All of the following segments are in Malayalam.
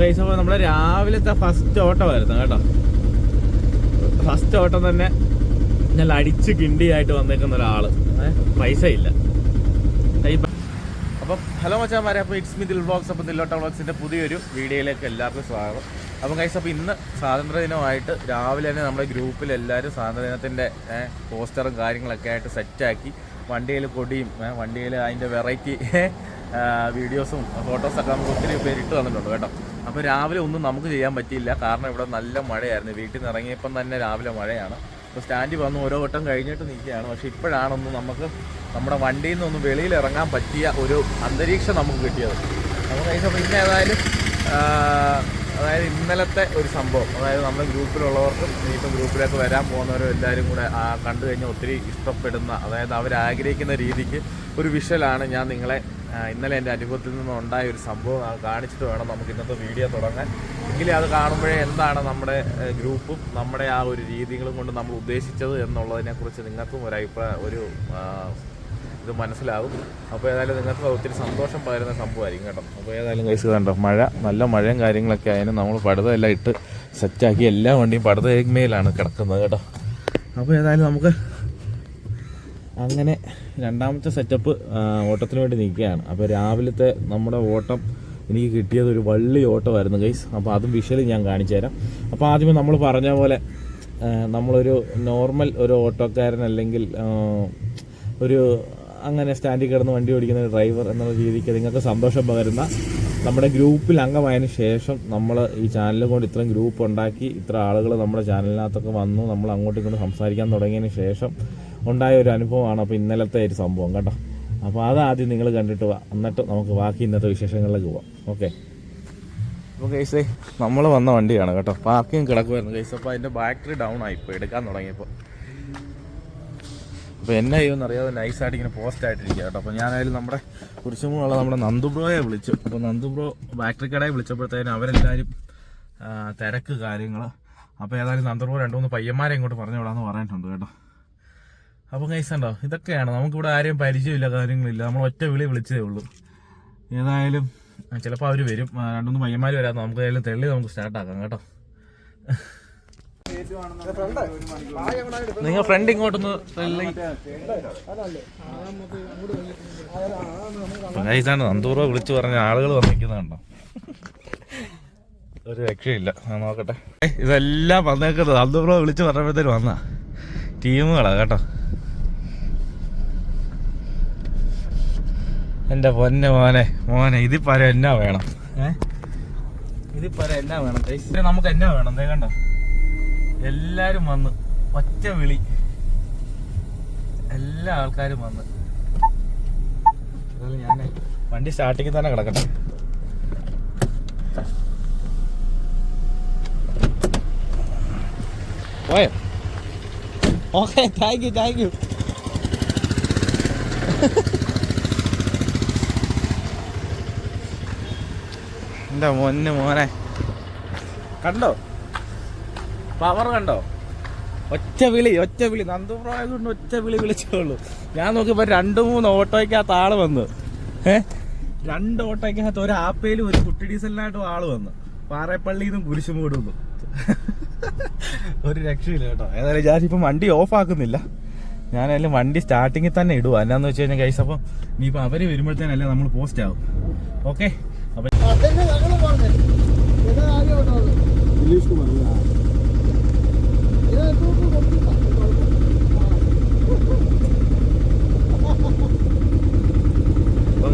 കഴിച്ച അപ്പോൾ നമ്മളെ രാവിലത്തെ ഫസ്റ്റ് ഓട്ടമായിരുന്നു കേട്ടോ. ഫസ്റ്റ് ഓട്ടം തന്നെ നല്ല അടിച്ച് കിണ്ടിയായിട്ട് വന്നേക്കുന്ന ഒരാൾ പൈസ ഇല്ല അപ്പം ഹലോ മച്ചാമാരെ അപ്പോൾ ഇറ്റ്സ് മി ദിൽ വ്ളോഗ്സ് അപ്പോൾ ദില്ലോട്ട വ്ളോഗ്സിന്റെ പുതിയൊരു വീഡിയോയിലേക്ക് എല്ലാവർക്കും സ്വാഗതം. അപ്പം കൈസ് അപ്പോൾ ഇന്ന് സ്വാതന്ത്ര്യദിനമായിട്ട് രാവിലെ തന്നെ നമ്മുടെ ഗ്രൂപ്പിൽ എല്ലാവരും സ്വാതന്ത്ര്യദിനത്തിന്റെ പോസ്റ്ററും കാര്യങ്ങളൊക്കെ ആയിട്ട് സെറ്റാക്കി വണ്ടിയിൽ കൊടിയും വണ്ടിയിൽ അതിന്റെ വെറൈറ്റി വീഡിയോസും ഫോട്ടോസൊക്കെ നമുക്ക് ഒത്തിരി പേര് ഇട്ട് തന്നിട്ടുണ്ട് കേട്ടോ. അപ്പോൾ രാവിലെ ഒന്നും നമുക്ക് ചെയ്യാൻ പറ്റിയില്ല. കാരണം ഇവിടെ നല്ല മഴയായിരുന്നു. വീട്ടിൽ നിന്ന് ഇറങ്ങിയപ്പം തന്നെ രാവിലെ മഴയാണ്. അപ്പോൾ സ്റ്റാൻഡിൽ വന്ന് ഓരോ വട്ടം കഴിഞ്ഞിട്ട് നിൽക്കുകയാണ്. പക്ഷേ ഇപ്പോഴാണൊന്ന് നമുക്ക് നമ്മുടെ വണ്ടിയിൽ നിന്നൊന്ന് വെളിയിൽ ഇറങ്ങാൻ പറ്റിയ ഒരു അന്തരീക്ഷം നമുക്ക് കിട്ടിയത്. നമുക്ക് അതിനകത്ത് പിന്നെ ഏതായാലും അതായത് ഇന്നലത്തെ ഒരു സംഭവം. അതായത് നമ്മുടെ ഗ്രൂപ്പിലുള്ളവർക്കും ഇനിയിപ്പം ഗ്രൂപ്പിലേക്ക് വരാൻ പോകുന്നവരും എല്ലാവരും കൂടെ കണ്ടു കഴിഞ്ഞാൽ ഒത്തിരി ഇഷ്ടപ്പെടുന്ന അതായത് അവരാഗ്രഹിക്കുന്ന രീതിക്ക് ഒരു വിഷ്വലാണ് ഞാൻ നിങ്ങളെ ഇന്നലെ എന്റെ അനുഭവത്തിൽ നിന്നും ഉണ്ടായ ഒരു സംഭവം കാണിച്ചിട്ട് വേണം നമുക്ക് ഇന്നത്തെ വീഡിയോ തുടങ്ങാൻ. എങ്കിലും അത് കാണുമ്പോഴേ എന്താണ് നമ്മുടെ ഗ്രൂപ്പും നമ്മുടെ ആ ഒരു രീതികളും കൊണ്ട് നമ്മൾ ഉദ്ദേശിച്ചത് എന്നുള്ളതിനെക്കുറിച്ച് നിങ്ങൾക്കും ഒരു അഭിപ്രായം ഒരു ഇത് മനസ്സിലാകും അപ്പോൾ ഏതായാലും നിങ്ങൾക്ക് ഒത്തിരി സന്തോഷം പകരുന്ന സംഭവമായിരിക്കും കേട്ടോ. അപ്പോൾ ഏതായാലും കൈസ് കണ്ടോ മഴ നല്ല മഴയും കാര്യങ്ങളൊക്കെ ആയതിനും നമ്മൾ പടുതയെല്ലാം ഇട്ട് സെറ്റാക്കി എല്ലാ വണ്ടിയും പടുതമേലാണ് കിടക്കുന്നത് കേട്ടോ. അപ്പോൾ ഏതായാലും നമുക്ക് അങ്ങനെ രണ്ടാമത്തെ സെറ്റപ്പ് ഓട്ടത്തിന് വേണ്ടി നിൽക്കുകയാണ്. അപ്പോൾ രാവിലത്തെ നമ്മുടെ ഓട്ടം എനിക്ക് കിട്ടിയത് ഒരു വള്ളി ഓട്ടമായിരുന്നു ഗൈസ് അപ്പോൾ അതും വിഷ്വലി ഞാൻ കാണിച്ചു തരാം. അപ്പോൾ ആദ്യമേ നമ്മൾ പറഞ്ഞ പോലെ നമ്മളൊരു നോർമൽ ഒരു ഓട്ടോക്കാരൻ അല്ലെങ്കിൽ ഒരു അങ്ങനെ സ്റ്റാൻഡിൽ കിടന്ന് വണ്ടി ഓടിക്കുന്ന ഒരു ഡ്രൈവർ എന്നുള്ള രീതിക്ക് നിങ്ങൾക്ക് സന്തോഷം പകരുന്ന നമ്മുടെ ഗ്രൂപ്പിൽ അംഗമായതിനു ശേഷം നമ്മൾ ഈ ചാനൽ കൊണ്ട് ഇത്രയും ഗ്രൂപ്പ് ഉണ്ടാക്കി ഇത്ര ആളുകൾ നമ്മുടെ ചാനലിനകത്തൊക്കെ വന്നു നമ്മൾ അങ്ങോട്ടും ഇങ്ങോട്ടും സംസാരിക്കാൻ തുടങ്ങിയതിന് ശേഷം ഉണ്ടായ ഒരു അനുഭവമാണ് അപ്പോൾ ഇന്നലത്തെ ഒരു സംഭവം കേട്ടോ. അപ്പോൾ അതാദ്യം നിങ്ങൾ കണ്ടിട്ട് വാ. എന്നിട്ട് നമുക്ക് ബാക്കി ഇന്നത്തെ വിശേഷങ്ങളിലേക്ക് പോവാം. ഓക്കെ? അപ്പോൾ കേസേ നമ്മൾ വന്ന വണ്ടിയാണ് കേട്ടോ. പാർക്കിങ് കിടക്കുമായിരുന്നു കേസ് അപ്പോൾ അതിന്റെ ബാറ്ററി ഡൗൺ ആയി ഇപ്പോൾ എടുക്കാൻ തുടങ്ങിയപ്പോൾ അപ്പോൾ എന്നെ ചെയ്യുമെന്ന് അറിയാതെ നൈസായിട്ട് ഇങ്ങനെ പോസ്റ്റ് ആയിട്ടിരിക്കുക കേട്ടോ. അപ്പോൾ ഞാനായാലും നമ്മുടെ കുരിശുമുള്ള നമ്മുടെ നന്ദുബ്രോയെ വിളിച്ചു. അപ്പോൾ നന്ദുബ്രോ ബാറ്ററി കടയെ വിളിച്ചപ്പോഴത്തേനും അവരെല്ലാവരും തിരക്ക് കാര്യങ്ങൾ അപ്പോൾ ഏതായാലും നന്ദുബ്രോ രണ്ട് മൂന്ന് പയ്യന്മാരെ ഇങ്ങോട്ട് പറഞ്ഞു വിടാമെന്ന് പറഞ്ഞിട്ടുണ്ട് കേട്ടോ. അപ്പോൾ കൈസണ്ടോ ഇതൊക്കെയാണ്. നമുക്കിവിടെ ആരെയും പരിചയമില്ല കാര്യങ്ങളില്ല. നമ്മൾ ഒറ്റ വിളി വിളിച്ചതേ ഉള്ളൂ. ഏതായാലും ചിലപ്പോൾ അവർ വരും. രണ്ടൊന്ന് പയ്യന്മാർ വരാം നമുക്ക് ഏതായാലും തെളി നമുക്ക് സ്റ്റാർട്ടാക്കാം കേട്ടോ. നിങ്ങൾ ഫ്രണ്ട് ഇങ്ങോട്ടൊന്ന് തെള്ളി. നന്തൂറോ വിളിച്ചു പറഞ്ഞ ആളുകൾ വന്നിരിക്കുന്നുണ്ടോ ഒരു രക്ഷയില്ല. നോക്കട്ടെ. ഇതെല്ലാം വന്നേക്കുന്നത് നന്തൂറോ വിളിച്ചു പറഞ്ഞപ്പോഴത്തേക്ക് വന്ന. ടീമുകളാണ് കേട്ടോ. എന്റെ പൊന്നെ മോനെ മോനെ ഇതിൽ പരം എന്നാ വേണം? ഏഹ് ഇതിൽ പരം എന്നാ വേണം ഇത്ര ഇത് നമുക്ക് എന്നാ വേണം? ദേ കണ്ട? എല്ലാരും വന്ന് ഒറ്റ വിളി. എല്ലാ ആൾക്കാരും വന്ന്. ഞാനേ ഞാൻ വണ്ടി സ്റ്റാർട്ടിങ് തന്നെ കിടക്കട്ടെ. പോയോ? Okay thank you thank you എന്റെ മോന് മോനെ. കണ്ടോ? പവർ കണ്ടോ? ഒറ്റ വിളി ഒറ്റ വിളി. നന്ദുപ്രായ കൊണ്ട് ഒറ്റ വിളി വിളിച്ചോളൂ. ഞാൻ നോക്കിയപ്പോ രണ്ട് മൂന്ന് ഓട്ടോയ്ക്കകത്ത് ആൾ വന്ന്. ഏ? രണ്ട് ഓട്ടോയ്ക്കകത്ത് ഒരു ആപ്പയിലും ഒരു കുട്ടി ഡീസലിനായിട്ടും ആൾ വന്ന്. പാറേപ്പള്ളിയിൽ നിന്നും കുരിശുമൂട് വന്നു ഒരു രക്ഷയില്ല കേട്ടോ. ഏതായാലും ഞാനിപ്പം വണ്ടി ഓഫ് ആക്കുന്നില്ല. ഞാനായാലും വണ്ടി സ്റ്റാർട്ടിങ്ങിൽ തന്നെ ഇടുക എന്നാന്ന് വെച്ച് കഴിഞ്ഞാൽ കഴിച്ചപ്പോൾ ഇനിയിപ്പോൾ അവർ വരുമ്പോഴത്തേനല്ലേ നമ്മൾ പോസ്റ്റ് ആവും. ഓക്കെ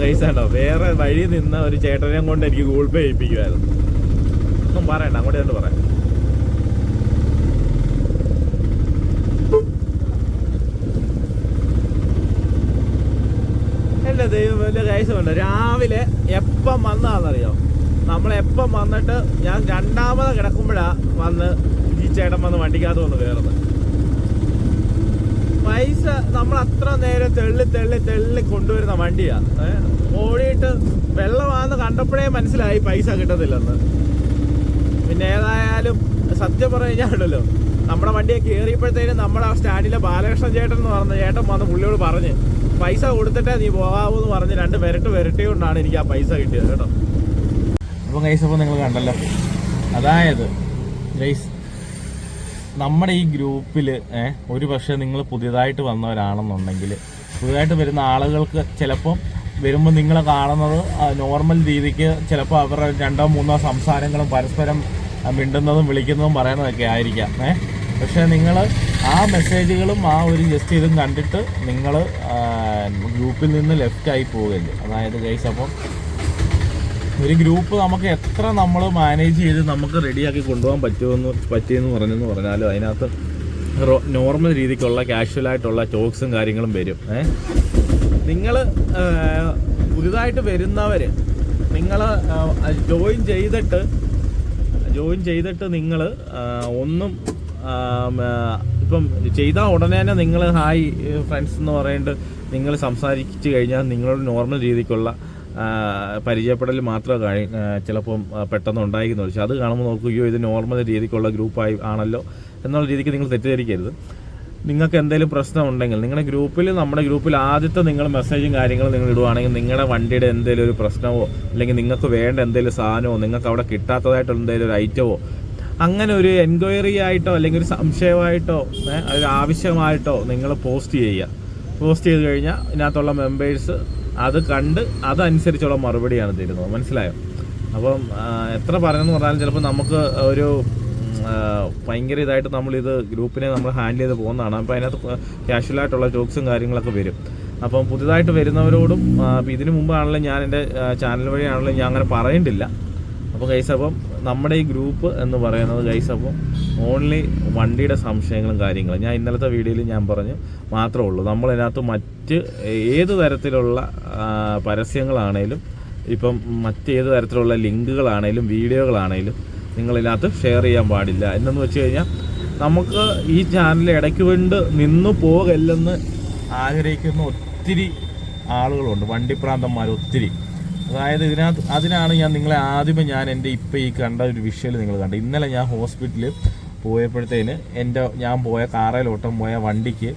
കൈസാണ്ടോ വേറെ വഴി നിന്ന ഒരു ചേട്ടനെയും കൊണ്ട് എനിക്ക് ഗൂഗിൾ പേ ചെയ്യിപ്പിക്കുമായിരുന്നു ഒന്നും പറയണ്ട അങ്ങോട്ട് കണ്ട് പറയാം. ദൈവം വലിയ കൈസമുണ്ട് രാവിലെ എപ്പം വന്നതാണെന്നറിയോ? നമ്മളെപ്പം വന്നിട്ട് ഞാൻ രണ്ടാമത് കിടക്കുമ്പോഴാ വന്ന് ഈ ചേട്ടൻ വന്ന് വണ്ടിക്കകത്ത് വന്ന് കയറുന്നത്. പൈസ നമ്മൾ അത്ര നേരം തെള്ളി തെള്ളി തെള്ളി കൊണ്ടുവരുന്ന വണ്ടിയാണ്? ഓടിയിട്ട് വെള്ളമാണെന്ന് കണ്ടപ്പോഴേ മനസ്സിലായി പൈസ കിട്ടത്തില്ലെന്ന്. പിന്നെ ഏതായാലും സത്യം പറഞ്ഞു കഴിഞ്ഞാണല്ലോ നമ്മുടെ വണ്ടിയെ കയറിയപ്പോഴത്തേനും നമ്മുടെ സ്റ്റാൻഡിലെ ബാലകൃഷ്ണൻ ചേട്ടൻ എന്ന് പറഞ്ഞ ചേട്ടൻ വന്ന് പുള്ളിയോട് പറഞ്ഞ് പൈസ കൊടുത്തിട്ടേ നീ പോകാവൂ എന്ന് പറഞ്ഞ് രണ്ട് വിരട്ട് കൊണ്ടാണ് എനിക്ക് ആ പൈസ കിട്ടിയത് കേട്ടോ. അപ്പോൾ ഗൈസ് അപ്പോൾ നിങ്ങൾ കണ്ടല്ലോ. അതായത് ഗൈസ് നമ്മുടെ ഈ ഗ്രൂപ്പിൽ ഒരു പക്ഷേ നിങ്ങൾ പുതിയതായിട്ട് വന്നവരാണെന്നുണ്ടെങ്കിൽ പുതിയതായിട്ട് വരുന്ന ആളുകൾക്ക് ചിലപ്പം വരുമ്പോൾ നിങ്ങൾ കാണുന്നത് നോർമൽ രീതിക്ക് ചിലപ്പോൾ അവരുടെ രണ്ടോ മൂന്നോ സംസാരങ്ങളും പരസ്പരം മിണ്ടുന്നതും വിളിക്കുന്നതും പറയുന്നതൊക്കെ ആയിരിക്കാം ഏ. പക്ഷേ നിങ്ങൾ ആ മെസ്സേജുകളും ആ ഒരു ജസ്റ്റ് ഇതും കണ്ടിട്ട് നിങ്ങൾ ഗ്രൂപ്പിൽ നിന്ന് ലെഫ്റ്റ് ആയി പോകല്ലേ അതായത് ഗൈസ് അപ്പം ഒരു ഗ്രൂപ്പ് നമുക്ക് എത്ര നമ്മൾ മാനേജ് ചെയ്ത് നമുക്ക് റെഡിയാക്കി കൊണ്ടുപോകാൻ പറ്റുമെന്ന് പറ്റിയെന്ന് പറഞ്ഞെന്ന് പറഞ്ഞാലും അതിനകത്ത് നോർമൽ രീതിക്കുള്ള കാഷ്വൽ ആയിട്ടുള്ള ടോക്സും കാര്യങ്ങളും വരും. ഏ? നിങ്ങൾ പുതുതായിട്ട് വരുന്നവർ നിങ്ങൾ ജോയിൻ ചെയ്തിട്ട് ജോയിൻ ചെയ്തിട്ട് നിങ്ങൾ ഒന്നും ഇപ്പം ചെയ്ത ഉടനെ തന്നെ നിങ്ങൾ ഹായ് ഫ്രണ്ട്സ് എന്ന് പറയേണ്ട നിങ്ങൾ സംസാരിച്ചു കഴിഞ്ഞാൽ നിങ്ങളോട് നോർമൽ രീതിക്കുള്ള പരിചയപ്പെടൽ മാത്രമേ ആ, ചിലപ്പം പെട്ടെന്ന് ഉണ്ടായിരിക്കുന്നു പക്ഷെ അത് കാണുമ്പോൾ നോക്കുകയോ ഇത് നോർമൽ രീതിക്കുള്ള ഗ്രൂപ്പായി ആണല്ലോ എന്നുള്ള രീതിക്ക് നിങ്ങൾ തെറ്റിദ്ധരിക്കരുത്. നിങ്ങൾക്ക് എന്തെങ്കിലും പ്രശ്നം ഉണ്ടെങ്കിൽ നിങ്ങളുടെ ഗ്രൂപ്പിൽ നമ്മുടെ ഗ്രൂപ്പിൽ ആദ്യത്തെ നിങ്ങൾ മെസ്സേജും കാര്യങ്ങളും നിങ്ങൾ ഇടുവാണെങ്കിൽ നിങ്ങളുടെ വണ്ടിയുടെ എന്തെങ്കിലും ഒരു പ്രശ്നമോ അല്ലെങ്കിൽ നിങ്ങൾക്ക് വേണ്ട എന്തെങ്കിലും സാധനമോ നിങ്ങൾക്ക് അവിടെ കിട്ടാത്തതായിട്ടുള്ള എന്തെങ്കിലും ഒരു ഐറ്റമോ അങ്ങനെ ഒരു എൻക്വയറി ആയിട്ടോ അല്ലെങ്കിൽ ഒരു സംശയമായിട്ടോ ഒരു ആവശ്യമായിട്ടോ നിങ്ങൾ പോസ്റ്റ് ചെയ്യുക. പോസ്റ്റ് ചെയ്ത് കഴിഞ്ഞാൽ ഇതിനകത്തുള്ള മെമ്പേഴ്സ് അത് കണ്ട് അതനുസരിച്ചുള്ള മറുപടിയാണ് തരുന്നത്. മനസ്സിലായോ? അപ്പം എത്ര പറഞ്ഞെന്ന് പറഞ്ഞാലും ചിലപ്പോൾ നമുക്ക് ഒരു ഭയങ്കര ഇതായിട്ട് നമ്മളിത് ഗ്രൂപ്പിനെ നമ്മൾ ഹാൻഡിൽ ചെയ്ത് പോകുന്നതാണ്. അപ്പോൾ അതിനകത്ത് ക്യാഷ്വലായിട്ടുള്ള ജോക്സും കാര്യങ്ങളൊക്കെ വരും. അപ്പം പുതിയതായിട്ട് വരുന്നവരോടും ഇതിനു മുമ്പാണല്ലോ ഞാൻ എന്റെ ചാനൽ വഴിയാണല്ലോ ഞാൻ അങ്ങനെ പറയണ്ടില്ല. അപ്പോൾ ഗൈസ് അപ്പം നമ്മുടെ ഈ ഗ്രൂപ്പ് എന്ന് പറയുന്നത് ഗൈസ് അപ്പം ഓൺലി വണ്ടിയുടെ സംശയങ്ങളും കാര്യങ്ങളും. ഞാൻ ഇന്നലത്തെ വീഡിയോയിൽ ഞാൻ പറഞ്ഞു മാത്രമേ ഉള്ളൂ. നമ്മളതിനകത്ത് മറ്റ് ഏത് തരത്തിലുള്ള പരസ്യങ്ങളാണേലും ഇപ്പം മറ്റേത് തരത്തിലുള്ള ലിങ്കുകളാണേലും വീഡിയോകളാണേലും നിങ്ങളിതിനകത്ത് ഷെയർ ചെയ്യാൻ പാടില്ല. എന്നു വെച്ച് കഴിഞ്ഞാൽ നമുക്ക് ഈ ചാനൽ ഇടയ്ക്ക് വേണ്ട നിന്നു പോകല്ലെന്ന് ആഗ്രഹിക്കുന്ന ഒത്തിരി ആളുകളുണ്ട്. വണ്ടിപ്രാന്തന്മാർ ഒത്തിരി അതായത് ഇതിനകത്ത് അതിനാണ് ഞാൻ നിങ്ങളെ ആദ്യമേ ഞാൻ എന്റെ ഇപ്പോൾ ഈ കണ്ട ഒരു വിഷ്വൽ നിങ്ങൾ കണ്ടു. ഇന്നലെ ഞാൻ ഹോസ്പിറ്റലിൽ പോയപ്പോഴത്തേന് എന്റെ ഞാൻ പോയ കാറയിലോട്ടം പോയ വണ്ടിക്ക്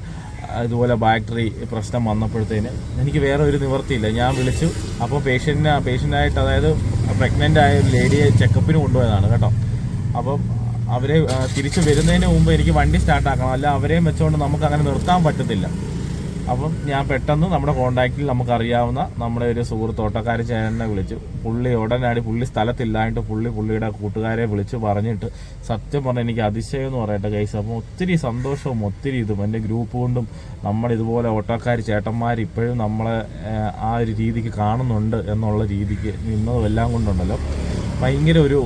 ഇതുപോലെ ബാറ്ററി പ്രശ്നം വന്നപ്പോഴത്തേന് എനിക്ക് വേറെ ഒരു നിവർത്തിയില്ല. ഞാൻ വിളിച്ചു. അപ്പോൾ പേഷ്യന്റിന് പേഷ്യന്റായിട്ട് അതായത് പ്രഗ്നന്റ് ആയ ഒരു ലേഡിയെ ചെക്കപ്പിന് കൊണ്ടുപോയതാണ് കേട്ടോ. അപ്പം അവരെ തിരിച്ച് വരുന്നതിന് മുമ്പ് എനിക്ക് വണ്ടി സ്റ്റാർട്ടാക്കണം അല്ല അവരെയും വെച്ചുകൊണ്ട് നമുക്ക് അങ്ങനെ നിർത്താൻ പറ്റത്തില്ല. അപ്പം ഞാൻ പെട്ടെന്ന് നമ്മുടെ കോണ്ടാക്റ്റിൽ നമുക്കറിയാവുന്ന നമ്മുടെ ഒരു സുഹൃത്തോട്ടക്കാരി ചേട്ടനെ വിളിച്ചു. പുള്ളി ഉടനടി പുള്ളി സ്ഥലത്തില്ലായിട്ട് പുള്ളി പുള്ളിയുടെ കൂട്ടുകാരെ വിളിച്ച് പറഞ്ഞിട്ട് സത്യം പറഞ്ഞാൽ എനിക്ക് അതിശയം എന്ന് പറയട്ടെ കൈസ് അപ്പം ഒത്തിരി സന്തോഷവും ഒത്തിരി ഇതും എന്റെ ഗ്രൂപ്പ് കൊണ്ടും നമ്മളിതുപോലെ ഓട്ടക്കാർ ചേട്ടന്മാർ ഇപ്പോഴും നമ്മളെ ആ ഒരു രീതിക്ക് കാണുന്നുണ്ട് എന്നുള്ള രീതിക്ക് നിന്നതും എല്ലാം കൊണ്ടുണ്ടല്ലോ. ഭയങ്കര ഒരു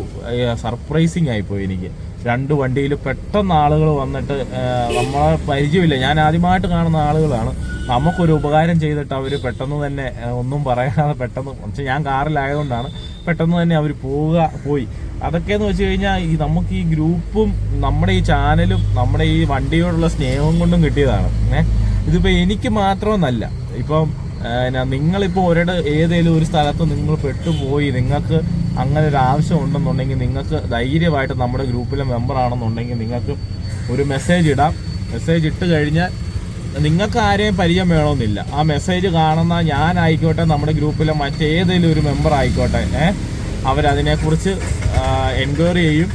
സർപ്രൈസിങ് ആയിപ്പോയി എനിക്ക്. രണ്ട് വണ്ടിയിൽ പെട്ടെന്ന് ആളുകൾ വന്നിട്ട് നമ്മളെ പരിചയമില്ല. ഞാൻ ആദ്യമായിട്ട് കാണുന്ന ആളുകളാണ്. നമുക്കൊരു ഉപകാരം ചെയ്തിട്ട് അവർ പെട്ടെന്ന് തന്നെ ഒന്നും പറയാതെ പെട്ടെന്ന് പക്ഷേ ഞാൻ കാറിലായതുകൊണ്ടാണ് പെട്ടെന്ന് തന്നെ അവർ പോവുക പോയി. അതൊക്കെയെന്ന് വെച്ച് കഴിഞ്ഞാൽ ഈ നമുക്ക് ഈ ഗ്രൂപ്പും നമ്മുടെ ഈ ചാനലും നമ്മുടെ ഈ വണ്ടിയോടുള്ള സ്നേഹം കൊണ്ടും കിട്ടിയതാണ്. ഏഹ് ഇതിപ്പോൾ എനിക്ക് മാത്രമെന്നല്ല. ഇപ്പം നിങ്ങളിപ്പോൾ ഒരിട ഏതെങ്കിലും ഒരു സ്ഥലത്ത് നിങ്ങൾ പെട്ടുപോയി നിങ്ങൾക്ക് അങ്ങനെ ഒരു ആവശ്യം ഉണ്ടെന്നുണ്ടെങ്കിൽ നിങ്ങൾക്ക് ധൈര്യമായിട്ട് നമ്മുടെ ഗ്രൂപ്പിലെ മെമ്പർ ആണെന്നുണ്ടെങ്കിൽ നിങ്ങൾക്ക് ഒരു മെസ്സേജ് ഇടാം. മെസ്സേജ് ഇട്ട് കഴിഞ്ഞാൽ നിങ്ങൾക്ക് ആരെയും പരിചയം വേണമെന്നില്ല. ആ മെസ്സേജ് കാണുന്ന ഞാനായിക്കോട്ടെ നമ്മുടെ ഗ്രൂപ്പിലെ മറ്റേതെങ്കിലും ഒരു മെമ്പർ ആയിക്കോട്ടെ ഏഹ് അവരതിനെക്കുറിച്ച് എൻക്വയറി ചെയ്യും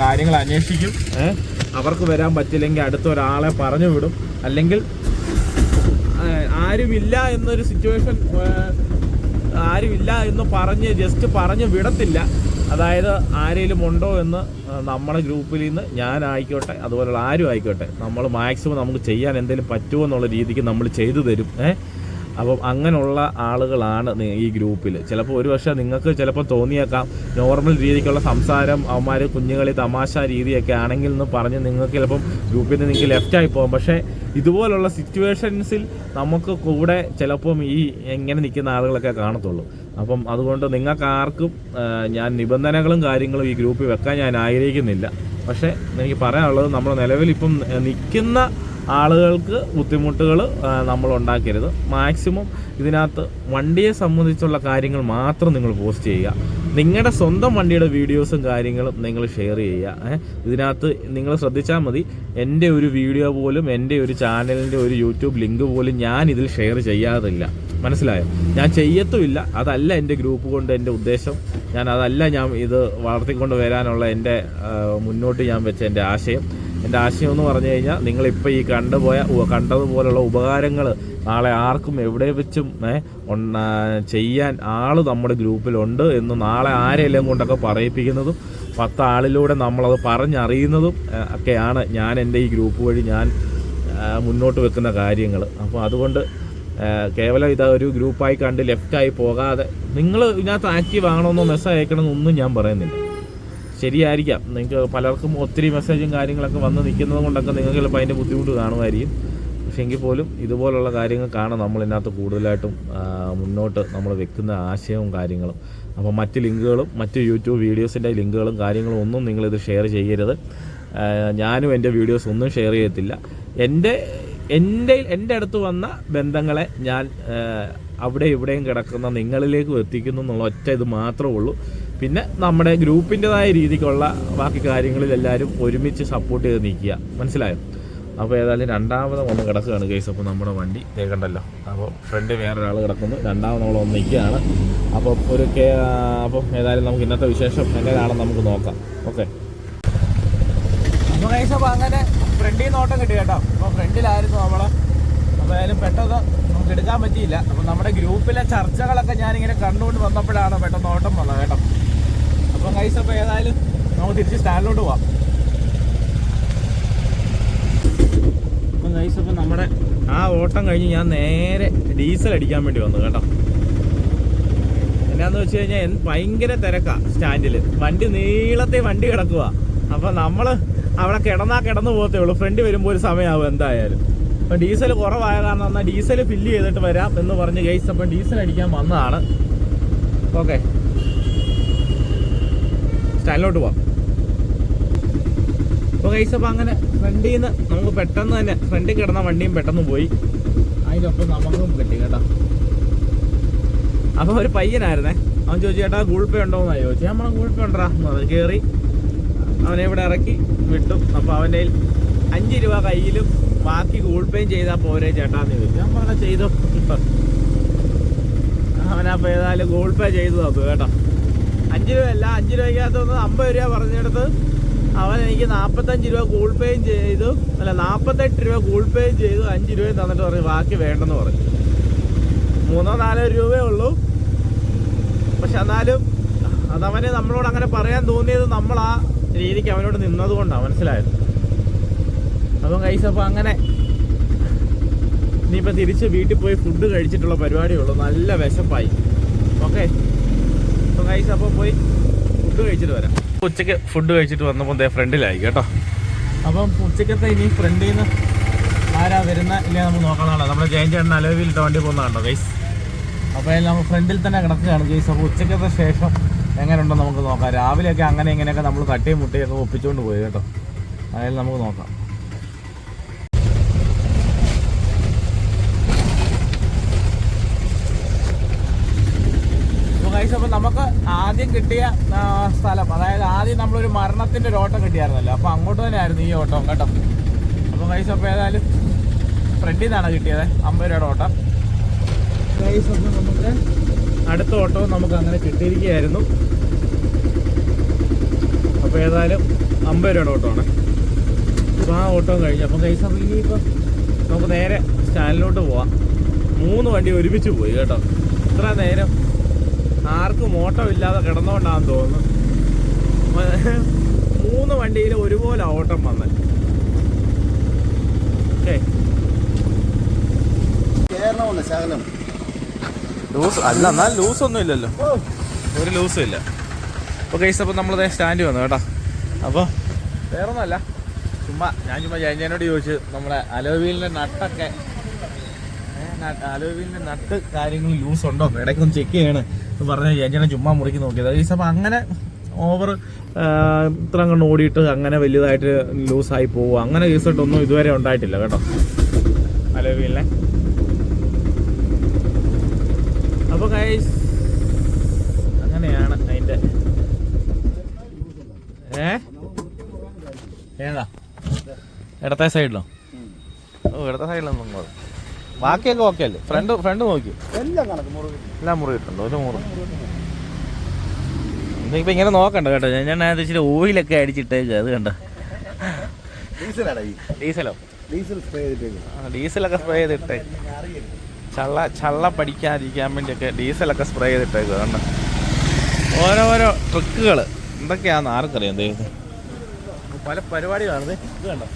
കാര്യങ്ങൾ അന്വേഷിക്കും അവർക്ക് വരാൻ പറ്റില്ലെങ്കിൽ അടുത്ത ഒരാളെ പറഞ്ഞു വിടും അല്ലെങ്കിൽ ആരുമില്ല എന്നൊരു സിറ്റുവേഷൻ ആരുമില്ല എന്ന് പറഞ്ഞ് ജസ്റ്റ് പറഞ്ഞ് വിടത്തില്ല. അതായത് ആരെങ്കിലും ഉണ്ടോ എന്ന് നമ്മുടെ ഗ്രൂപ്പിൽ നിന്ന് ഞാനായിക്കോട്ടെ അതുപോലുള്ള ആരും ആയിക്കോട്ടെ. നമ്മൾ മാക്സിമം നമുക്ക് ചെയ്യാൻ എന്തെങ്കിലും പറ്റുമോ എന്നുള്ള രീതിക്ക് നമ്മൾ ചെയ്തു തരും. ഏഹ് അപ്പം അങ്ങനെയുള്ള ആളുകളാണ് ഈ ഗ്രൂപ്പിൽ. ചിലപ്പോൾ ഒരു പക്ഷേ നിങ്ങൾക്ക് ചിലപ്പോൾ തോന്നിയേക്കാം നോർമൽ രീതിക്കുള്ള സംസാരം അവന്മാർ കുഞ്ഞുങ്ങളി തമാശ രീതിയൊക്കെ ആണെങ്കിൽ എന്ന് പറഞ്ഞ് നിങ്ങൾക്ക് ചിലപ്പം ഗ്രൂപ്പിൽ നിന്ന് നിങ്ങൾക്ക് ലെഫ്റ്റായി പോകും. പക്ഷേ ഇതുപോലുള്ള സിറ്റുവേഷൻസിൽ നമുക്ക് കൂടെ ചിലപ്പം ഈ എങ്ങനെ നിൽക്കുന്ന ആളുകളൊക്കെ കാണത്തുള്ളൂ. അപ്പം അതുകൊണ്ട് നിങ്ങൾക്ക് ആർക്കും ഞാൻ നിബന്ധനകളും കാര്യങ്ങളും ഈ ഗ്രൂപ്പിൽ വെക്കാൻ ഞാൻ ആഗ്രഹിക്കുന്നില്ല. പക്ഷേ എനിക്ക് പറയാനുള്ളത് നമ്മൾ നിലവിൽ ഇപ്പം നിൽക്കുന്ന ആളുകൾക്ക് ബുദ്ധിമുട്ടുകൾ നമ്മൾ ഉണ്ടാക്കരുത്. മാക്സിമം ഇതിനകത്ത് വണ്ടിയെ സംബന്ധിച്ചുള്ള കാര്യങ്ങൾ മാത്രം നിങ്ങൾ പോസ്റ്റ് ചെയ്യുക. നിങ്ങളുടെ സ്വന്തം വണ്ടിയുടെ വീഡിയോസും കാര്യങ്ങളും നിങ്ങൾ ഷെയർ ചെയ്യുക. ഇതിനകത്ത് നിങ്ങൾ ശ്രദ്ധിച്ചാൽ മതി. എന്റെ ഒരു വീഡിയോ പോലും എന്റെ ഒരു ചാനലിന്റെ ഒരു യൂട്യൂബ് ലിങ്ക് പോലും ഞാൻ ഇതിൽ ഷെയർ ചെയ്യാറില്ല. മനസ്സിലായോ? ഞാൻ ചെയ്യത്തുമില്ല. അതല്ല എന്റെ ഗ്രൂപ്പ് കൊണ്ട് എന്റെ ഉദ്ദേശം. ഞാൻ അതല്ല ഞാൻ ഇത് വളർത്തിക്കൊണ്ട് വരാനുള്ള എന്റെ മുന്നോട്ട് ഞാൻ വെച്ച എന്റെ ആശയം. എന്റെ ആശയം എന്ന് പറഞ്ഞു കഴിഞ്ഞാൽ നിങ്ങളിപ്പോൾ ഈ കണ്ടുപോയ കണ്ടതുപോലുള്ള ഉപകാരങ്ങൾ നാളെ ആർക്കും എവിടെ വെച്ചും ചെയ്യാൻ ആൾ നമ്മുടെ ഗ്രൂപ്പിലുണ്ട് എന്ന് നാളെ ആരെല്ലാം കൊണ്ടൊക്കെ പറയിപ്പിക്കുന്നതും പത്ത് ആളിലൂടെ നമ്മളത് പറഞ്ഞറിയുന്നതും ഒക്കെയാണ് ഞാൻ എന്റെ ഈ ഗ്രൂപ്പ് വഴി ഞാൻ മുന്നോട്ട് വെക്കുന്ന കാര്യങ്ങൾ അപ്പോൾ അതുകൊണ്ട് കേവലം ഇത് ഒരു ഗ്രൂപ്പായി കണ്ട് ലെഫ്റ്റായി പോകാതെ നിങ്ങൾ ഇതിനകത്ത് ആക്റ്റീവ് ആകണമെന്നോ മെസ്സേജ് അയക്കണമെന്നൊന്നും ഞാൻ പറയുന്നില്ല. ശരിയായിരിക്കാം. നിങ്ങൾക്ക് പലർക്കും ഒത്തിരി മെസ്സേജും കാര്യങ്ങളൊക്കെ വന്ന് നിൽക്കുന്നത് കൊണ്ടൊക്കെ നിങ്ങൾക്ക് ചിലപ്പോൾ അതിന്റെ ബുദ്ധിമുട്ട് കാണുമായിരിക്കും. പക്ഷേ എങ്കിൽ പോലും ഇതുപോലുള്ള കാര്യങ്ങൾക്കാണ് നമ്മൾ ഇതിനകത്ത് കൂടുതലായിട്ടും മുന്നോട്ട് നമ്മൾ വെക്കുന്ന ആശയവും കാര്യങ്ങളും. അപ്പോൾ മറ്റ് ലിങ്കുകളും മറ്റ് യൂട്യൂബ് വീഡിയോസിന്റെ ലിങ്കുകളും കാര്യങ്ങളും ഒന്നും നിങ്ങളിത് ഷെയർ ചെയ്യരുത്. ഞാനും എന്റെ വീഡിയോസ് ഒന്നും ഷെയർ ചെയ്യത്തില്ല. എന്റെ എന്റെ എന്റെ അടുത്ത് വന്ന ബന്ധങ്ങളെ ഞാൻ അവിടെ ഇവിടെയും കിടക്കുന്ന നിങ്ങളിലേക്കും എത്തിക്കുന്നു എന്നുള്ള ഒറ്റ ഇത് മാത്രമേ ഉള്ളൂ. പിന്നെ നമ്മുടെ ഗ്രൂപ്പിന്റെതായ രീതിക്കുള്ള ബാക്കി കാര്യങ്ങളിൽ എല്ലാവരും ഒരുമിച്ച് സപ്പോർട്ട് ചെയ്ത് നിൽക്കുക. മനസ്സിലായോ? അപ്പോൾ ഏതായാലും രണ്ടാമത് ഒന്ന് കിടക്കുകയാണ് കേസ് അപ്പോൾ നമ്മുടെ വണ്ടി കേൾക്കണ്ടല്ലോ അപ്പോൾ ഫ്രണ്ട് വേറൊരാൾ കിടക്കുന്നു. രണ്ടാമത് നമ്മൾ ഒന്ന് നിൽക്കുകയാണ്. അപ്പോൾ ഒരു കേ അപ്പോൾ ഏതായാലും നമുക്ക് ഇന്നത്തെ വിശേഷം എങ്ങനെയാണെന്ന് നമുക്ക് നോക്കാം. ഓക്കെ അപ്പോൾ കേസ് അപ്പോൾ അങ്ങനെ ഫ്രണ്ടിൽ നിന്ന് ഓട്ടം കിട്ടി. കേട്ടോ അപ്പോൾ ഫ്രണ്ടിലായിരുന്നു നമ്മൾ അപ്പോൾ ഏതായാലും പെട്ടെന്ന് നമുക്ക് എടുക്കാൻ പറ്റിയില്ല. അപ്പോൾ നമ്മുടെ ഗ്രൂപ്പിലെ ചർച്ചകളൊക്കെ ഞാനിങ്ങനെ കണ്ടുകൊണ്ട് വന്നപ്പോഴാണ് പെട്ടെന്ന് ഓട്ടം വന്നത് കേട്ടോ. അപ്പോൾ കൈസ് അപ്പോൾ ഏതായാലും തിരിച്ച് സ്റ്റാൻഡിലോട്ട് പോവാം. കൈസ് നമ്മുടെ ആ ഓട്ടം കഴിഞ്ഞ് ഞാൻ നേരെ ഡീസൽ അടിക്കാൻ വേണ്ടി വന്നു കേട്ടോ. എന്നാന്ന് വെച്ച് കഴിഞ്ഞാൽ ഭയങ്കര തിരക്കാ സ്റ്റാൻഡിൽ വണ്ടി നീളത്തെ വണ്ടി കിടക്കുക അപ്പം നമ്മൾ അവിടെ കിടന്നാ കിടന്നു പോകത്തേ ഉള്ളൂ. ഫ്രണ്ട് വരുമ്പോൾ ഒരു സമയമാവും എന്തായാലും. അപ്പം ഡീസൽ കുറവായ കാരണം എന്നാൽ ഡീസൽ ഫില്ല് ചെയ്തിട്ട് വരാം എന്ന് പറഞ്ഞ് ഗൈസ് അപ്പം ഡീസൽ അടിക്കാൻ വന്നതാണ്. ഓക്കെ. സ്റ്റാൻഡിലോട്ട് പോവാം. അപ്പോൾ കൈസ് അപ്പോൾ അങ്ങനെ ഫ്രണ്ടിൽ നിന്ന് നമുക്ക് പെട്ടെന്ന് തന്നെ ഫ്രണ്ടിൽ കിടന്ന വണ്ടിയും പെട്ടെന്ന് പോയി. അതിന്റെ ഒപ്പം നമുക്കും കിട്ടി കേട്ടോ. അപ്പോൾ ഒരു പയ്യനായിരുന്നേ. അവൻ ചോദിച്ചു ചേട്ടാ ഗൂഗിൾ പേ ഉണ്ടോ എന്നാണ് ചോദിച്ചു. നമ്മളെ ഗൂഗിൾ പേ ഉണ്ടോ അത് കയറി അവനെ ഇവിടെ ഇറക്കി വിട്ടു. അപ്പോൾ അവന്റെ അഞ്ച് രൂപ കയ്യിലും ബാക്കി ഗൂഗിൾ പേയും ചെയ്താൽ പോരെ ചേട്ടാന്ന് ചോദിച്ചു. ഞാൻ പറഞ്ഞ ചെയ്തു അവനപ്പോൾ ഏതായാലും ഗൂഗിൾ പേ ചെയ്തു നോക്കും കേട്ടോ. അഞ്ച് രൂപയല്ല അഞ്ച് രൂപയ്ക്കകത്ത് അമ്പത് രൂപ പറഞ്ഞെടുത്ത് അവൻ എനിക്ക് നാൽപ്പത്തഞ്ച് രൂപ ഗൂഗിൾ പേയും ചെയ്തു. അല്ല നാൽപ്പത്തെട്ട് രൂപ ഗൂഗിൾ പേയും ചെയ്തു അഞ്ച് രൂപയും തന്നിട്ട് പറഞ്ഞു ബാക്കി വേണ്ടെന്ന് പറഞ്ഞു. മൂന്നോ നാലോ രൂപയേ ഉള്ളൂ. പക്ഷെ എന്നാലും അതവന് നമ്മളോട് അങ്ങനെ പറയാൻ തോന്നിയത് നമ്മൾ ആ രീതിക്ക് അവനോട് നിന്നത് കൊണ്ടാണ് മനസ്സിലായത് അപ്പം കൈസപ്പം അങ്ങനെ ഇനിയിപ്പോൾ തിരിച്ച് വീട്ടിൽ പോയി ഫുഡ് കഴിച്ചിട്ടുള്ള പരിപാടിയുള്ളൂ നല്ല വിശപ്പായി. ഓക്കെ കൈസ് അപ്പോൾ പോയി ഫുഡ് കഴിച്ചിട്ട് വരാം. ഉച്ചയ്ക്ക് ഫുഡ് കഴിച്ചിട്ട് വന്നപ്പോൾ ഫ്രണ്ടിലായി കേട്ടോ. അപ്പം ഉച്ചക്കത്തെ ഇനി ഫ്രണ്ടിൽ നിന്ന് ആരാ വരുന്ന ഇല്ല നമുക്ക് നോക്കണമല്ലോ നമ്മുടെ ജയൻ ചേട്ടൻ അലോവിയിലിട്ട് വണ്ടി പോകുന്നതാണോ ഗൈസ് അപ്പോൾ നമ്മൾ ഫ്രണ്ടിൽ തന്നെ കിടക്കുകയാണ് ഗൈസ് അപ്പോൾ ഉച്ചക്കത്തെ ശേഷം എങ്ങനെയുണ്ടോ നമുക്ക് നോക്കാം. രാവിലെയൊക്കെ അങ്ങനെ ഇങ്ങനെയൊക്കെ നമ്മൾ തട്ടിയും മുട്ടിയൊക്കെ ഒപ്പിച്ചുകൊണ്ട് പോയി കേട്ടോ. അതായത് നമുക്ക് നോക്കാം. ഗൈസ് അപ്പോൾ നമുക്ക് ആദ്യം കിട്ടിയ സ്ഥലം. അതായത് ആദ്യം നമ്മളൊരു മരണത്തിന്റെ ഒരു ഓട്ടം കിട്ടിയായിരുന്നല്ലോ. അപ്പോൾ അങ്ങോട്ട് തന്നെ ആയിരുന്നു ഈ ഓട്ടം കേട്ടോ. അപ്പോൾ ഗൈസ് അപ്പോൾ ഏതായാലും ഫ്രണ്ടിൽ നിന്നാണ് കിട്ടിയത്? അമ്പത് രൂപയുടെ ഓട്ടം. ഗൈസ് അപ്പോൾ നമുക്ക് അടുത്ത ഓട്ടവും നമുക്ക് അങ്ങനെ കിട്ടിയിരിക്കുകയായിരുന്നു. അപ്പോൾ ഏതായാലും അമ്പത് രൂപയുടെ ഓട്ടമാണ്. അപ്പോൾ ആ ഓട്ടവും കഴിഞ്ഞു. അപ്പോൾ ഗൈസ് അപ്പോൾ ഇപ്പം നമുക്ക് നേരെ സ്റ്റാൻഡിലോട്ട് പോവാം. മൂന്ന് വണ്ടി ഒരുമിച്ച് പോയി കേട്ടോ. ഇത്ര നേരം ആർക്കും ഓട്ടം ഇല്ലാതെ കിടന്നോണ്ടാന്ന് തോന്നുന്നു. മൂന്ന് വണ്ടിയിൽ ഒരുപോലെ ഓട്ടം വന്നത് ഓക്കെ. കേരളമുണ്ട് ശകലം. ലൂസ് അല്ല എന്നാൽ ലൂസ് ഒന്നും ഇല്ലല്ലോ. ഒരു ലൂസും ഇല്ല. അപ്പോൾ കേസ് അപ്പോൾ നമ്മൾ സ്റ്റാൻഡ് വന്നു കേട്ടോ. അപ്പോൾ വേറെ ഒന്നുമല്ല ചുമ്മാ ഞാൻ ചുമ്മാ ജയഞ്ചനോട് ചോദിച്ചു നമ്മുടെ അലോവീലിന്റെ നട്ടൊക്കെ അലോവീലിന്റെ നട്ട് കാര്യങ്ങൾ ലൂസ് ഉണ്ടോ ഇടയ്ക്കൊന്ന് ചെക്ക് ചെയ്യണം. പറഞ്ഞ് ഞാൻ ചുമ്മാ മുറിക്ക് നോക്കിയത്. ഈ അപ്പോൾ അങ്ങനെ ഓവർ ഇത്ര അങ്ങോട്ട് ഓടിയിട്ട് അങ്ങനെ വലുതായിട്ട് ലൂസായി പോകും അങ്ങനെ കേസിട്ടൊന്നും ഇതുവരെ ഉണ്ടായിട്ടില്ല കേട്ടോ. അലോവിയിലെ അപ്പോൾ കൈസ് അങ്ങനെയാണ് അതിന്റെ ഏതാ? ഇടത്തെ സൈഡിലോ ഓ ഇടത്തെ സൈഡിലൊന്നും കുഴപ്പം ബാക്കിയൊക്കെ ഓക്കെ അല്ലേ? ഫ്രണ്ട് ഫ്രണ്ട് നോക്കി. എല്ലാം കണക്ക് മുറുകി എല്ലാം മുറിയിട്ടുണ്ട് ഒരു മുറി. ഇപ്പൊ ഇങ്ങനെ നോക്കണ്ട കേട്ടോ. ഞാൻ ഞാൻ അത് ഇച്ചിരി ഓയിലൊക്കെ അടിച്ചിട്ടേക്ക്. അത് കണ്ട? ഡീസലോ? ഡീസൽ സ്പ്രേ ചെയ്തിട്ടേക്ക്. ആ ഡീസലൊക്കെ സ്പ്രേ ചെയ്തിട്ടേ. ചള്ള ചള്ള പഠിക്കാതിരിക്കാൻ വേണ്ടിയൊക്കെ ഡീസലൊക്കെ സ്പ്രേ ചെയ്തിട്ടേക്ക്. കണ്ട? ഓരോരോ ട്രിക്കുകൾ എന്തൊക്കെയാണെന്ന് ആർക്കറിയാം ദൈവം പല പരിപാടികളാണ് ഇത്. കണ്ടോ?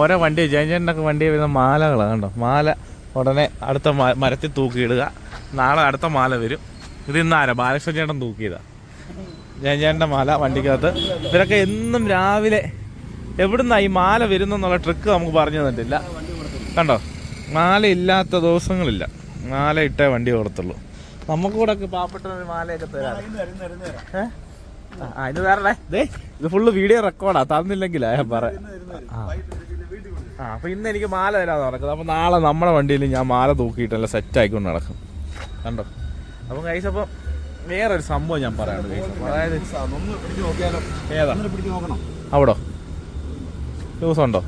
ഓരോ വണ്ടി ജയൻ ജയഞ്ചേട്ടനൊക്കെ വണ്ടി വരുന്ന മാലകളാണ് കണ്ടോ? മാല ഉടനെ അടുത്ത മരത്തിൽ തൂക്കിയിടുക. നാളെ അടുത്ത മാല വരും. ഇത് ഇന്നാരാ ബാലകൃഷ്ണ ചേട്ടൻ തൂക്കിയതാ. ജയഞ്ചേട്ടന്റെ മാല വണ്ടിക്കകത്ത്. ഇവരൊക്കെ എന്നും രാവിലെ എവിടുന്നാ ഈ മാല വരുന്നെന്നുള്ള ട്രിക്ക് നമുക്ക് പറഞ്ഞു തന്നിട്ടില്ല. കണ്ടോ? മാല ഇല്ലാത്ത ദിവസങ്ങളില്ല. മാല ഇട്ടേ വണ്ടി ഓർത്തുള്ളൂ നമുക്ക് കൂടെ പാവപ്പെട്ട മാലയൊക്കെ തരാം. അതിന് വേറെ ഇത് ഫുള്ള് വീഡിയോ റെക്കോർഡാ തന്നില്ലെങ്കിലാ ഞാൻ പറയാം. അപ്പൊ ഇന്ന് എനിക്ക് മാല തരാതെ നടക്കുന്നത്. അപ്പൊ നാളെ നമ്മുടെ വണ്ടിയിൽ ഞാൻ മാല തൂക്കിയിട്ടല്ല സെറ്റ് ആയിക്കൊണ്ട് നടക്കും. കണ്ടോ? അപ്പം വേറെ വേറൊരു സംഭവം ഞാൻ കഴിച്ചപ്പോ അതായത് ഏതാ? അവിടോ? യൂസ് ഉണ്ടോ?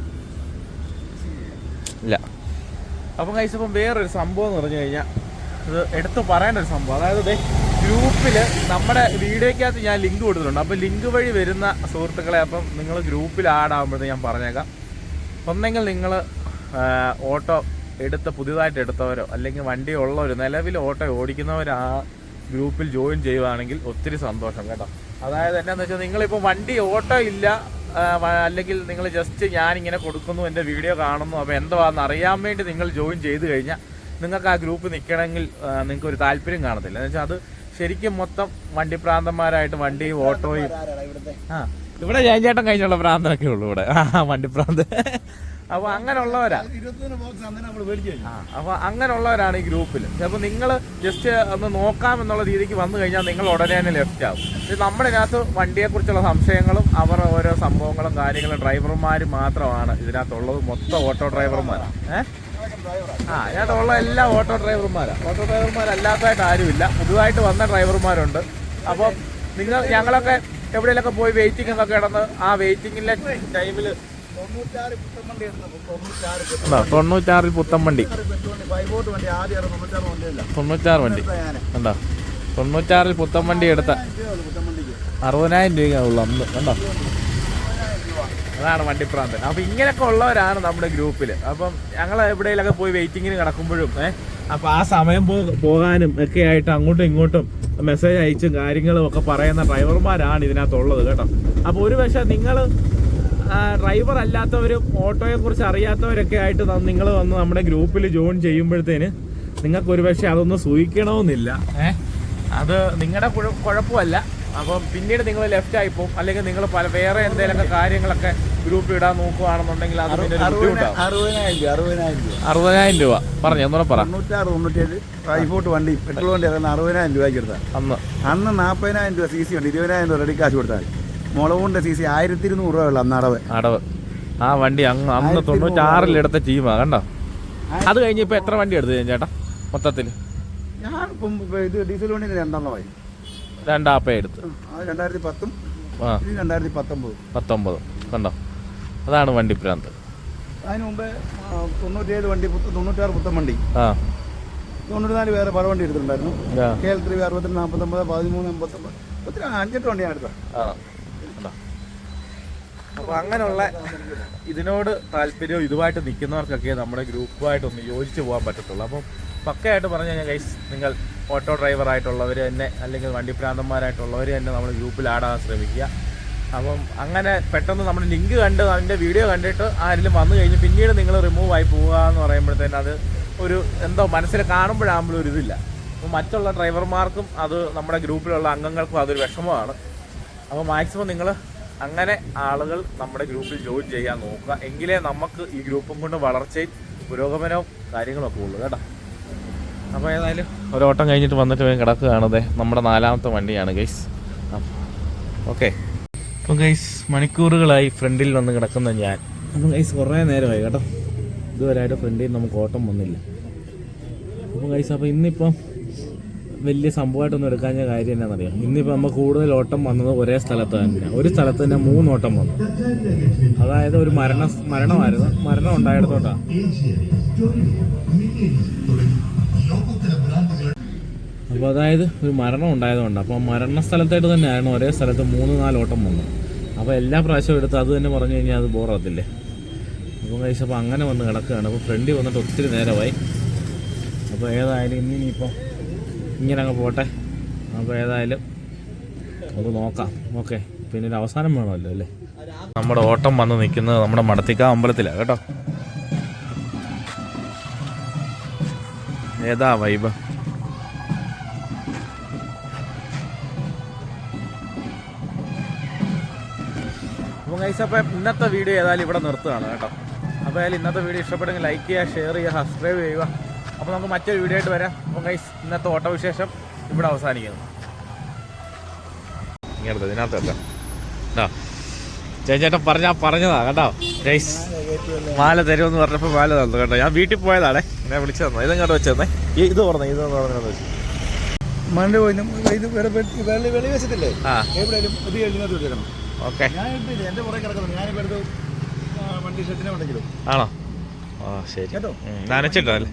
ഇല്ല. അപ്പം വേറെ വേറൊരു സംഭവം എന്ന് പറഞ്ഞു കഴിഞ്ഞാൽ ഇത് എടുത്ത് പറയേണ്ട ഒരു സംഭവം. അതായത് ഗ്രൂപ്പിൽ നമ്മുടെ വീഡിയോയ്ക്കകത്ത് ഞാൻ ലിങ്ക് കൊടുത്തിട്ടുണ്ട്. അപ്പം ലിങ്ക് വഴി വരുന്ന സുഹൃത്തുക്കളെ അപ്പം നിങ്ങൾ ഗ്രൂപ്പിൽ ആഡ് ആകുമ്പോഴത്തേക്ക് ഞാൻ പറഞ്ഞേക്കാം. ഒന്നെങ്കിൽ നിങ്ങൾ ഓട്ടോ എടുത്ത പുതിയതായിട്ട് എടുത്തവരോ അല്ലെങ്കിൽ വണ്ടി ഉള്ളവരോ നിലവിൽ ഓട്ടോ ഓടിക്കുന്നവരോ ആ ഗ്രൂപ്പിൽ ജോയിൻ ചെയ്യുവാണെങ്കിൽ ഒത്തിരി സന്തോഷം കേട്ടോ. അതായത് എന്നാന്ന് വെച്ചാൽ നിങ്ങളിപ്പോൾ വണ്ടി ഓട്ടോ ഇല്ല അല്ലെങ്കിൽ നിങ്ങൾ ജസ്റ്റ് ഞാനിങ്ങനെ കൊടുക്കുന്നു എന്റെ വീഡിയോ കാണുന്നു അപ്പോൾ എന്തുവാന്ന് അറിയാൻ വേണ്ടി നിങ്ങൾ ജോയിൻ ചെയ്ത് കഴിഞ്ഞാൽ നിങ്ങൾക്ക് ആ ഗ്രൂപ്പ് നിൽക്കണമെങ്കിൽ നിങ്ങൾക്ക് ഒരു താല്പര്യം കാണത്തില്ല. എന്ന് വെച്ചാൽ അത് ശരിക്കും മൊത്തം വണ്ടി പ്രാന്തന്മാരായിട്ട് വണ്ടിയും ഓട്ടോയും ആ. ഇവിടെ ഞാൻ ചേട്ടൻ കഴിഞ്ഞുള്ള പ്രാന്തനൊക്കെ ഉള്ളു ഇവിടെ. ആ വണ്ടിപ്രാന്ത്. അപ്പൊ അങ്ങനെയുള്ളവരാ. അപ്പൊ അങ്ങനെയുള്ളവരാണ് ഈ ഗ്രൂപ്പിൽ അപ്പൊ നിങ്ങൾ ജസ്റ്റ് ഒന്ന് നോക്കാം എന്നുള്ള രീതിക്ക് വന്നു കഴിഞ്ഞാൽ നിങ്ങൾ ഉടനെ തന്നെ ലെഫ്റ്റ് ആവും. ഇത് നമ്മുടെ ഇതിനകത്ത് വണ്ടിയെക്കുറിച്ചുള്ള സംശയങ്ങളും അവർ ഓരോ സംഭവങ്ങളും കാര്യങ്ങളും ഡ്രൈവർമാർ മാത്രമാണ് ഇതിനകത്തുള്ളത്. മൊത്തം ഓട്ടോ ഡ്രൈവർമാരാണ് ഏഹ് ആ ഇതിനകത്തുള്ള എല്ലാ ഓട്ടോ ഡ്രൈവർമാരാണ് ഓട്ടോ ഡ്രൈവർമാരല്ലാത്തതായിട്ട് ആരുമില്ല. പുതുതായിട്ട് വന്ന ഡ്രൈവർമാരുണ്ട് അപ്പോൾ നിങ്ങൾ ഞങ്ങളൊക്കെ എവിടെയെങ്കിലൊക്കെ പോയി വെയിറ്റിംഗ് ഒക്കെ കിടന്ന് ആ വെയിറ്റിങ്ങിലെ ടൈമിൽ തൊണ്ണൂറ്റാറിൽ പുത്തൻ വണ്ടി. തൊണ്ണൂറ്റാറ് വണ്ടി കണ്ടോ? തൊണ്ണൂറ്റാറിൽ പുത്തൻ വണ്ടി എടുത്ത അറുപതിനായിരം രൂപ ഉള്ളു അന്ന്. കണ്ടോ? അതാണ് വണ്ടിപ്രാന്തൻ. അപ്പൊ ഇങ്ങനെയൊക്കെ ഉള്ളവരാണ് നമ്മുടെ ഗ്രൂപ്പിൽ അപ്പം ഞങ്ങൾ എവിടെയെങ്കിലൊക്കെ പോയി വെയിറ്റിങ്ങിന് കിടക്കുമ്പോഴും ഏഹ് അപ്പൊ ആ സമയം പോകാനും ഒക്കെ ആയിട്ട് അങ്ങോട്ടും ഇങ്ങോട്ടും മെസ്സേജ് അയച്ചും കാര്യങ്ങളും ഒക്കെ പറയുന്ന ഡ്രൈവർമാരാണ് ഇതിനകത്തുള്ളത് കേട്ടോ. അപ്പൊ ഒരു പക്ഷേ നിങ്ങൾ ഡ്രൈവർ അല്ലാത്തവരും ഓട്ടോയെ കുറിച്ച് അറിയാത്തവരൊക്കെ ആയിട്ട് നിങ്ങൾ വന്ന് നമ്മുടെ ഗ്രൂപ്പിൽ ജോയിൻ ചെയ്യുമ്പോഴത്തേന് നിങ്ങൾക്ക് ഒരു പക്ഷേ അതൊന്നും സൂക്ഷിക്കണമെന്നില്ല ഏഹ് അത് നിങ്ങളുടെ കുഴപ്പമല്ല. അപ്പം പിന്നീട് നിങ്ങൾ ലെഫ്റ്റ് ആയി പോകും അല്ലെങ്കിൽ നിങ്ങൾ പല വേറെ എന്തെങ്കിലുമൊക്കെ കാര്യങ്ങളൊക്കെ ഗ്രൂപ്പിൽ ഇടാൻ നോക്കുകയാണെന്നുണ്ടെങ്കിൽ അത് പിന്നെ ഒരു ബുദ്ധിമുട്ടാവും. അറുപതിനായിരം രൂപ അറുപതിനായിരം രൂപ. അറുപതിനായിരം രൂപ. പറഞ്ഞു പറ. തൊണ്ണൂറ്റാറ് തൊണ്ണൂറ്റേഴ് വണ്ടി പെട്രോൾ വണ്ടി ഇറങ്ങുന്ന അറുപതിനായിരം രൂപയ്ക്ക് എടുത്താൽ അന്ന്. അന്ന് നാൽപ്പതിനായിരം രൂപ സി സി ഉണ്ട് ഇരുപതിനായിരം രൂപ റെഡി കാശ് കൊടുത്താൽ മുളകുണ്ട് സി സി ആയിരത്തി ഇരുന്നൂറ് രൂപ ഉള്ളു അന്നടവ് അടവ്. ആ വണ്ടി അന്ന് ആയിരത്തി തൊണ്ണൂറ്റാറിൽ എടുത്ത ടീമാ കണ്ടോ? അത് കഴിഞ്ഞ് ഇപ്പൊ എത്ര വണ്ടി എടുത്തു ചേട്ടാ മൊത്തത്തിൽ? ഞാൻ ഇപ്പം ഇത് ഡീസൽ വണ്ടി രണ്ടെണ്ണമായി രണ്ടാപ്പ എടുത്ത്. രണ്ടായിരത്തി പത്തും രണ്ടായിരത്തി പത്തൊമ്പത്. പത്തൊമ്പത്. കണ്ടോ? അതാണ് വണ്ടി പ്രാന്ത്. അതിന് മുമ്പേ ആ, തൊണ്ണൂറ്റേഴ് വണ്ടി തൊണ്ണൂറ്റാറ് പുത്തൻ വണ്ടി. ആ. തൊണ്ണൂറ്റിനാല് വേറെ പല വണ്ടി എടുത്തിട്ടുണ്ടായിരുന്നു. കേരളത്തിൽ അറുപത്തിരണ്ട് നാൽപ്പത്തൊമ്പത് പതിമൂന്ന് എൺപത്തൊമ്പത്. ഒത്തിരി അഞ്ചെട്ട് വണ്ടി ഞാൻ എടുത്തത് അപ്പോൾ അങ്ങനെയുള്ള ഇതിനോട് താല്പര്യവും ഇതുമായിട്ട് നിൽക്കുന്നവർക്കൊക്കെ നമ്മുടെ ഗ്രൂപ്പുമായിട്ടൊന്ന് യോജിച്ച് പോകാൻ പറ്റത്തുള്ളൂ. അപ്പം പക്കയായിട്ട് പറഞ്ഞു കഴിഞ്ഞാൽ ഗൈസ് നിങ്ങൾ ഓട്ടോ ഡ്രൈവർ ആയിട്ടുള്ളവർ തന്നെ അല്ലെങ്കിൽ വണ്ടിപ്രാന്തന്മാരായിട്ടുള്ളവർ തന്നെ നമ്മൾ ഗ്രൂപ്പിൽ ആടാൻ ശ്രമിക്കുക. അപ്പം അങ്ങനെ പെട്ടെന്ന് നമ്മൾ ലിങ്ക് കണ്ട് അതിന്റെ വീഡിയോ കണ്ടിട്ട് ആരെങ്കിലും വന്നു കഴിഞ്ഞ് പിന്നീട് നിങ്ങൾ റിമൂവ് ആയി പോവുക എന്ന് പറയുമ്പോഴത്തേന് അത് ഒരു എന്തോ മനസ്സിൽ കാണുമ്പോഴാകുമ്പോഴും ഒരു അപ്പം മറ്റുള്ള ഡ്രൈവർമാർക്കും അത് നമ്മുടെ ഗ്രൂപ്പിലുള്ള അംഗങ്ങൾക്കും അതൊരു വിഷമമാണ്. അപ്പോൾ മാക്സിമം നിങ്ങൾ അങ്ങനെ ആളുകൾ നമ്മുടെ ഗ്രൂപ്പിൽ ജോയിൻ ചെയ്യാൻ നോക്കുക. എങ്കിലേ നമുക്ക് ഈ ഗ്രൂപ്പും കൊണ്ട് വളർച്ചയും പുരോഗമനവും കാര്യങ്ങളൊക്കെ ഉള്ളൂ കേട്ടോ. അപ്പോൾ ഏതായാലും ഒരു ഓട്ടം കഴിഞ്ഞിട്ട് വന്നിട്ട് വേഗം കിടക്കുകയാണത് നമ്മുടെ നാലാമത്തെ വണ്ടിയാണ് ഗൈസ് ഓക്കെ അപ്പോൾ ഗൈസ് മണിക്കൂറുകളായി ഫ്രണ്ടിൽ വന്ന് കിടക്കുന്ന ഞാൻ. അപ്പം ഗൈസ് കുറേ നേരമായി കേട്ടോ. ഇതുവരെയായിട്ട് ഫ്രണ്ടിൽ നമുക്ക് ഓട്ടം വന്നില്ല. അപ്പോൾ ഗൈസ് അപ്പോൾ ഇന്നിപ്പം വലിയ സംഭവമായിട്ടൊന്നും എടുക്കാഞ്ഞ കാര്യം എന്നാണെന്നറിയാം ഇന്നിപ്പോൾ നമ്മൾ കൂടുതൽ ഓട്ടം വന്നത് ഒരേ സ്ഥലത്ത് തന്നെ ഒരു സ്ഥലത്ത് തന്നെ മൂന്ന് ഓട്ടം വന്നു. അതായത് ഒരു മരണ മരണമായിരുന്നു. മരണം ഉണ്ടായിടത്തോട്ടാണ് അപ്പോൾ അതായത് ഒരു മരണം ഉണ്ടായതുകൊണ്ട് അപ്പോൾ മരണ സ്ഥലത്തായിട്ട് തന്നെയായിരുന്നു ഒരേ സ്ഥലത്ത് മൂന്ന് നാല് ഓട്ടം വന്നത്. അപ്പോൾ എല്ലാ പ്രാവശ്യവും എടുത്ത് അത് തന്നെ പറഞ്ഞു കഴിഞ്ഞാൽ അത് ബോറാകത്തില്ലേ അപ്പം കഴിച്ച് അപ്പോൾ അങ്ങനെ വന്ന് കിടക്കുകയാണ്. അപ്പോൾ ഫ്രണ്ടിൽ വന്നിട്ട് ഒത്തിരി നേരമായി. അപ്പോൾ ഏതായാലും ഇന്നിനിയിപ്പോൾ ഇങ്ങനെ അങ്ങ് പോട്ടെ. അപ്പോൾ ഏതായാലും നമുക്ക് നോക്കാം. ഓക്കെ. പിന്നെ ഒരു അവസാനം വേണമല്ലോ അല്ലേ? നമ്മുടെ ഓട്ടം വന്ന് നിൽക്കുന്നത് നമ്മുടെ മടത്തിക്ക അമ്പലത്തിലാണ് കേട്ടോ? ഏതാ വൈബ് അപ്പോൾ ഗൈസ് അപ്പോൾ ഇന്നത്തെ വീഡിയോ ഏതായാലും ഇവിടെ നിർത്തുകയാണ് കേട്ടോ. അപ്പോൾ ഏതായാലും ഇന്നത്തെ വീഡിയോ ഇഷ്ടപ്പെടുമെങ്കിൽ ലൈക്ക് ചെയ്യുക ഷെയർ ചെയ്യുക സബ്സ്ക്രൈബ് ചെയ്യുക. അപ്പോൾ നമുക്ക് മറ്റൊരു വീഡിയോ ആയിട്ട് വരാം. അപ്പോൾ ഗൈസ് ഇന്നത്തെ ഓട്ടവിശേഷം ഇവിടെ അവസാനിക്കുന്നു. ഇങ്ങനത്തെ കേട്ടോ ചേച്ചേട്ടൻ പറഞ്ഞാ പറഞ്ഞതാ കേട്ടോ ഗൈസ് മാല തരുമെന്ന് പറഞ്ഞപ്പോൾ മാല തന്നു കേട്ടോ. ഞാൻ വീട്ടിൽ പോയതാണേ. ഞാൻ വിളിച്ചു തന്നെ. ഇതെങ്ങോട്ട് വെച്ച് തന്നെ ഈ ഇത് പറഞ്ഞു ഇത് പറഞ്ഞു വെച്ചു. മണ്ണ് പോയി ഇത് വേറെ വെളി വെളി വെച്ചിട്ടില്ലേ? ആ. എവിടെയും ഇത് ഓക്കെ. ആണോ? ആ ശരി. നനച്ചിട്ടോ അല്ലേ.